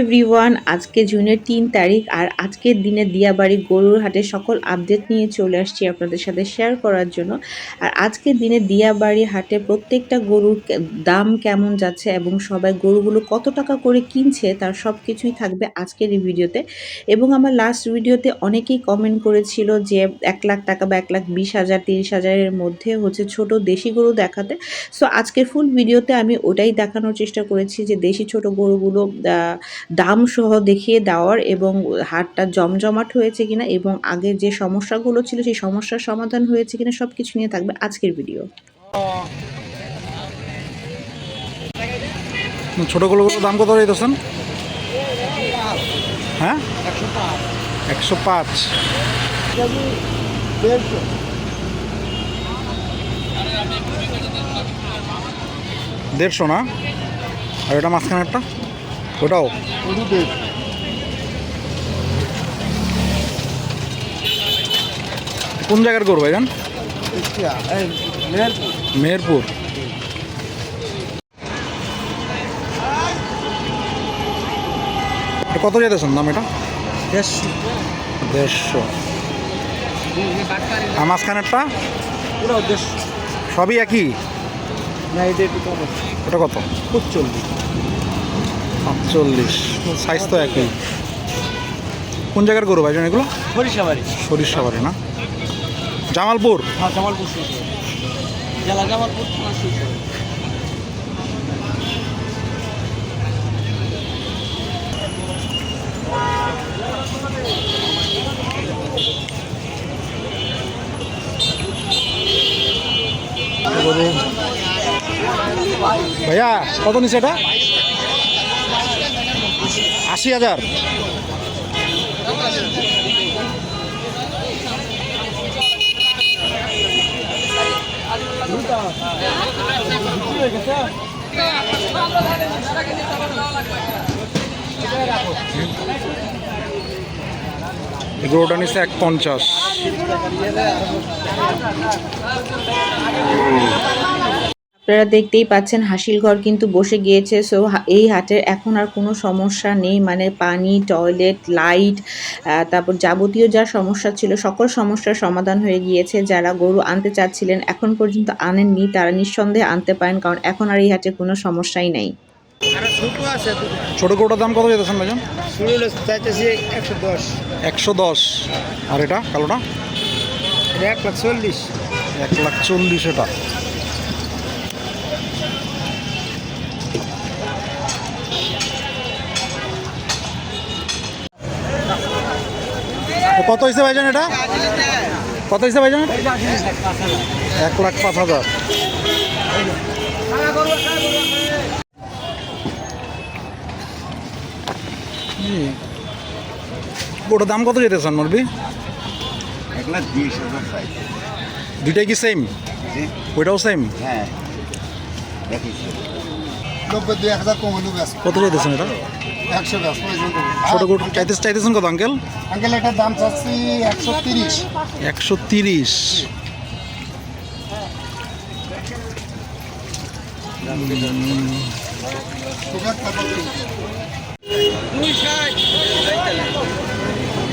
Everyone আজকে জুনের তিন তারিখ আর আজকের দিনে দিয়াবাড়ি গরুর হাটে সকল আপডেট নিয়ে চলে আসছি আপনাদের সাথে শেয়ার করার জন্য। আর আজকের দিনে দিয়াবাড়ি হাটে প্রত্যেকটা গরুর দাম কেমন যাচ্ছে এবং সবাই গরুগুলো কত টাকা করে কিনছে তার সব কিছুই থাকবে আজকের এই ভিডিওতে। এবং আমার লাস্ট ভিডিওতে অনেকেই কমেন্ট করেছিল যে এক লাখ টাকা বা এক লাখ বিশ হাজার, তিরিশ হাজারের মধ্যে হচ্ছে ছোট দেশি গরু দেখাতে। সো আজকের ফুল ভিডিওতে আমি ওটাই দেখানোর চেষ্টা করেছি যে দেশি ছোট গরুগুলো আহ, দাম সহ দেখিয়ে দেওয়ার এবং হাটটা জমজমাট হয়েছে কিনা এবং আগে যে সমস্যাগুলো ছিল সেই সমস্যার সমাধান হয়েছে কিনা সব কিছু নিয়ে থাকবে আজকের ভিডিও। ছোটোগুলোর দাম কত হ্যাঁ? একশো পাঁচ। দেড়শো না? আর এটা মাঝখানে একটা? ওটাও। কোন জায়গার করব ভাইজান? মেহেরপুর। কত যেতেছেন দাম এটা? দেড়শো। আর মাঝখানেরটা? সবই একই? ওটা কত? সাতচল্লিশ। সাইজ তো একই। কোন জায়গার গরু ভাইজান এগুলো? সরিষাবাড়ি। সরিষাবাড়ি না? জামালপুর? হ্যাঁ জামালপুর জেলা জামালপুর গরু ভাইয়া কত নিচ্ছে এটা? আশি হাজার। গরুটা নিচ্ছে এক পঞ্চাশ। আপনারা দেখতেই পাচ্ছেন হাসিল ঘর কিন্তু বসে গিয়েছে। সো এই হাটের এখন আর কোনো সমস্যা নেই। মানে পানি টয়লেট লাইট তারপর যাবতীয় যা সমস্যা ছিল সকল সমস্যার সমাধান হয়ে গিয়েছে। যারা গরু আনতে চাচ্ছিলেন এখন পর্যন্ত আনেননি তারা নিঃসন্দেহে আনতে পারেন কারণ এখন আর এই হাটে কোনো সমস্যাই নেই। ছোটো গরুটার দাম কত যেতেছেন ভাইজান? একশো দশ। একশো দশ। আর এটা কালোটা? এক লাখ চল্লিশ। এক লাখ চল্লিশ এটা। কত হয়েছে ভাইজান এটা? কত হয়েছে ভাইজান? এক লাখ পাঁচ হাজার। ওটার দাম কত যেতেছেন মুরবি দুইটাই কি সেম ওইটাও সেম হ্যাঁ। দেখিস নব্বই দুই এক হাজার কমানো ব্যাস কত যেতেছেন এটা? একশো ব্যাস ছোটো গরু চাইতে চাইতেছেন কত আঙ্কেল? আঙ্কেল এটার দাম চাচ্ছি একশো তিরিশ। একশো তিরিশ।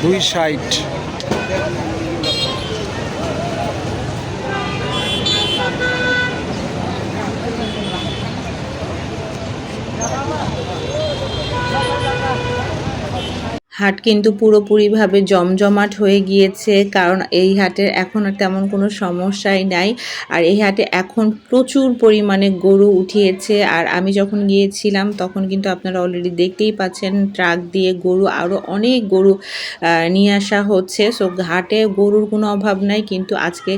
দুই ষাট। হাট কিন্তু পুরোপুরিভাবে জমজমাট হয়ে গিয়েছে, কারণ এই হাটের এখন আর তেমন কোনো সমস্যাই নাই। আর এই হাটে এখন প্রচুর পরিমাণে গরু উঠিয়েছে। আর আমি যখন গিয়েছিলাম, তখন কিন্তু আপনারা অলরেডি দেখতেই পাচ্ছেন, ট্রাক দিয়ে গরু আরও অনেক গরু নিয়ে আসা হচ্ছে। সো ঘাটে গরুর কোনো অভাব নাই, কিন্তু আজকে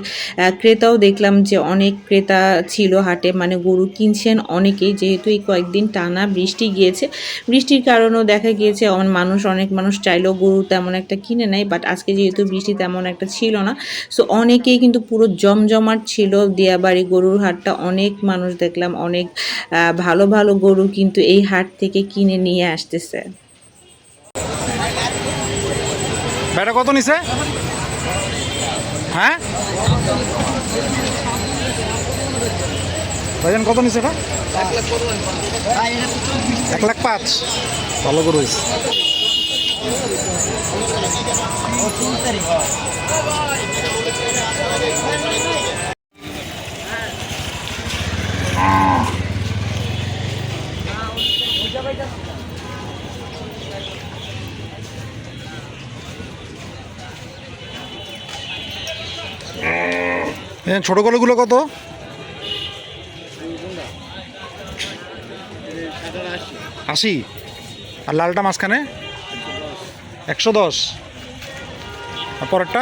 ক্রেতাও দেখলাম যে অনেক ক্রেতা ছিল হাটে মানে গরু কিনছেন অনেকেই। যেহেতু এই কয়েকদিন টানা বৃষ্টি গিয়েছে, বৃষ্টির কারণেও দেখা গিয়েছে মানুষ অনেক মানুষ চাইলেও গরু তেমন একটা কিনে নেয় বাট আজকে যেহেতু বৃষ্টি তেমন একটা ছিল না সো অনেকেই কিন্তু পুরো জমজমাট ছিল, দিয়াবাড়ি গরুর হাটটা অনেক মানুষ দেখলাম অনেক ভালো ভালো গরু কিন্তু এই হাট থেকে কিনে নিয়ে আসতেছে। ব্যাটা কত নিছে? হ্যাঁ? ভাইজান কত নিছে এটা? এক লাখ পাঁচ। ভালো করে হয়েছে ছোট কলগুলো কত? আশি। আর লালটা মাঝখানে? একশো দশ। আর পরেরটা?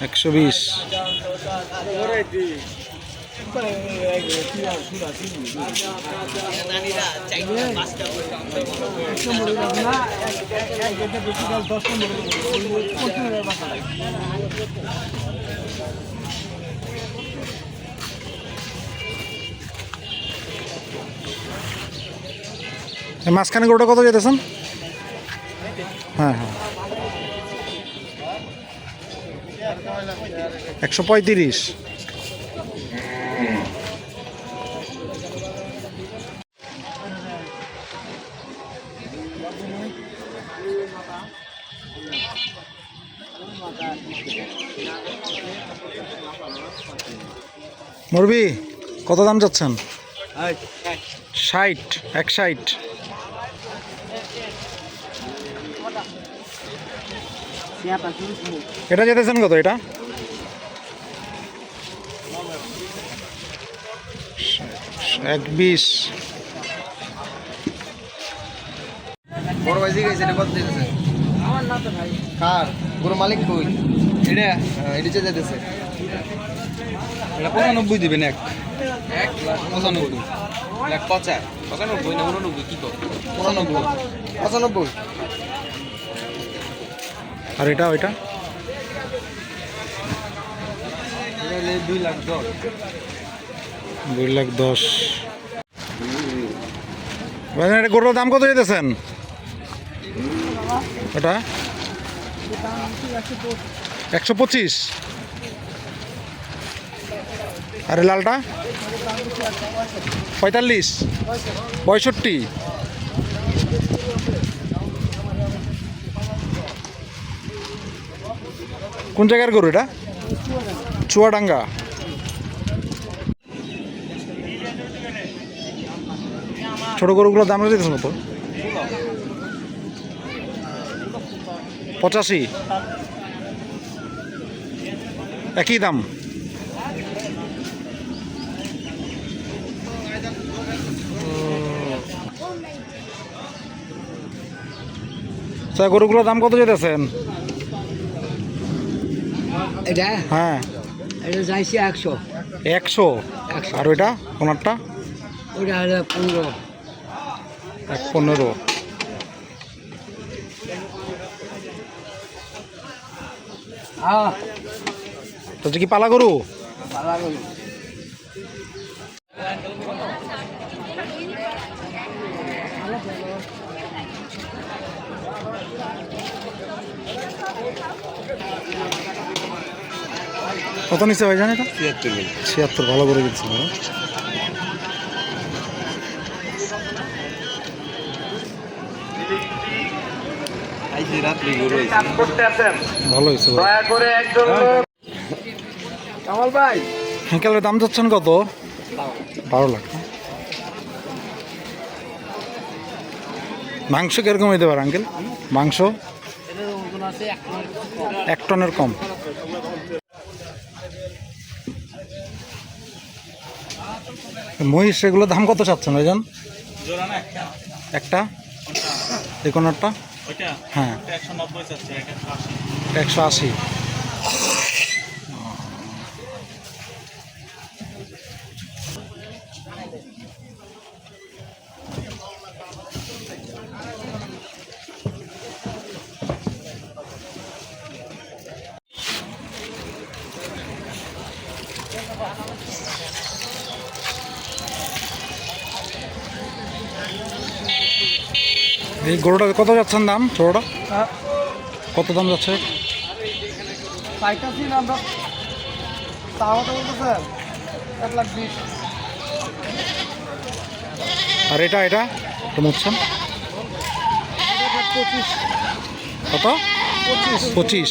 একশো বিশ। এই মাঝখানে গরুটা কত যেতেছেন? হ্যাঁ হ্যাঁ। একশো পঁয়ত্রিশ। মুরবি কত দাম যাচ্ছেন ষাট এক ষাট। এটা যেতেছেন কত এটা? এক বিশ। বড় ভাই জিজ্ঞাসা এটা কত দিতেছে? আমার না তো ভাই। কার? গরু মালিক কই? এটা এটা যে যেতেছে। এটা পঁচানব্বই দিবেন এক। এক পঁচানব্বই। এক পচা পঁচানব্বই না উননব্বই কি কর পঁচানব্বই। পঁচানব্বই। আর এটা ওইটা? দুই লাখ দশ। দুই লাখ দশ। এটা গরুর দাম কত যেতেছেন ওটা? একশো পঁচিশ। আরে লালটা? পঁয়তাল্লিশ। পঁয়ষট্টি। কোন জায়গার গরু এটা? চুয়াডাঙ্গা। ছোট গরুগুলোর দাম দিতেছেন কত পঁচাশি। একই দাম? তা গরুগুলোর দাম কত যেতেছেন? এটা? হ্যাঁ। এটা চাইছি একশো। একশো? আর ওইটা ওনারটা? ওটা হলো পনেরো। এক পনেরো। হ্যাঁ তো কি পালা গরু। কত নিচ্ছে ভাই জানি এটা? ছিয়াত্তর ভালো করে দিচ্ছি ভালো ভালো হয়েছে কামাল ভাই। হ্যাঁ দাম যাচ্ছেন কত? বারো লাখ। মাংস কীরকম হইতে পারে আঙ্কেল? মাংস? এক টনের কম। মহিষ এগুলো দাম কত চাচ্ছেন ভাইজান? একটা। কোনটা হ্যাঁ। একশো আশি। এই গরুটা কত যাচ্ছেন দাম ছোটোটা কত দাম যাচ্ছে? তো আর এটা এটা? প্রমোশন কত? পঁচিশ।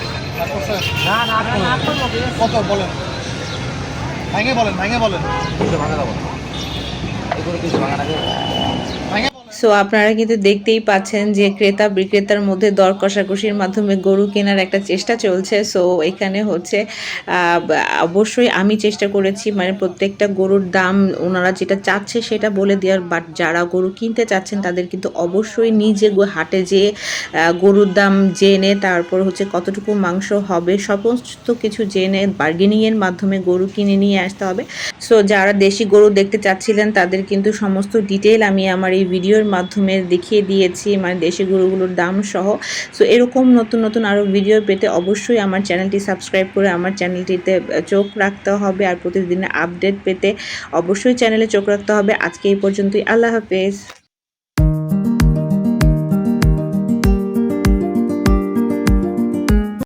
না না কত বলেন? ভাঙে বলেন ভাঙে বলেন। ভাঙে বলেন সো আপনারা কিন্তু দেখতেই পাচ্ছেন যে ক্রেতা বিক্রেতার মধ্যে দর কষাকষির মাধ্যমে গরু কেনার একটা চেষ্টা চলছে। সো এখানে হচ্ছে অবশ্যই আমি চেষ্টা করেছি মানে প্রত্যেকটা গরুর দাম ওনারা যেটা চাচ্ছে সেটা বলে দেওয়ার বাট যারা গরু কিনতে চাচ্ছেন তাদের কিন্তু অবশ্যই নিজে হাটে যেয়ে গরুর দাম জেনে, তারপর হচ্ছে কতটুকু মাংস হবে, সমস্ত কিছু জেনে বার্গেনিংয়ের মাধ্যমে গরু কিনে নিয়ে আসতে হবে। সো যারা দেশি গরু দেখতে চাচ্ছিলেন তাদের কিন্তু সমস্ত ডিটেল আমি আমার এই ভিডিওর মাধ্যমে দেখিয়ে দিয়েছি মানে দেশি গরুগুলোর দাম সহ। সো এরকম নতুন নতুন আরও ভিডিও পেতে অবশ্যই আমার চ্যানেলটি সাবস্ক্রাইব করে আমার চ্যানেলটিতে চোখ রাখতে হবে আর প্রতিদিনের আপডেট পেতে অবশ্যই চ্যানেলে চোখ রাখতে হবে। আজকে এই পর্যন্তই। আল্লাহ হাফেজ।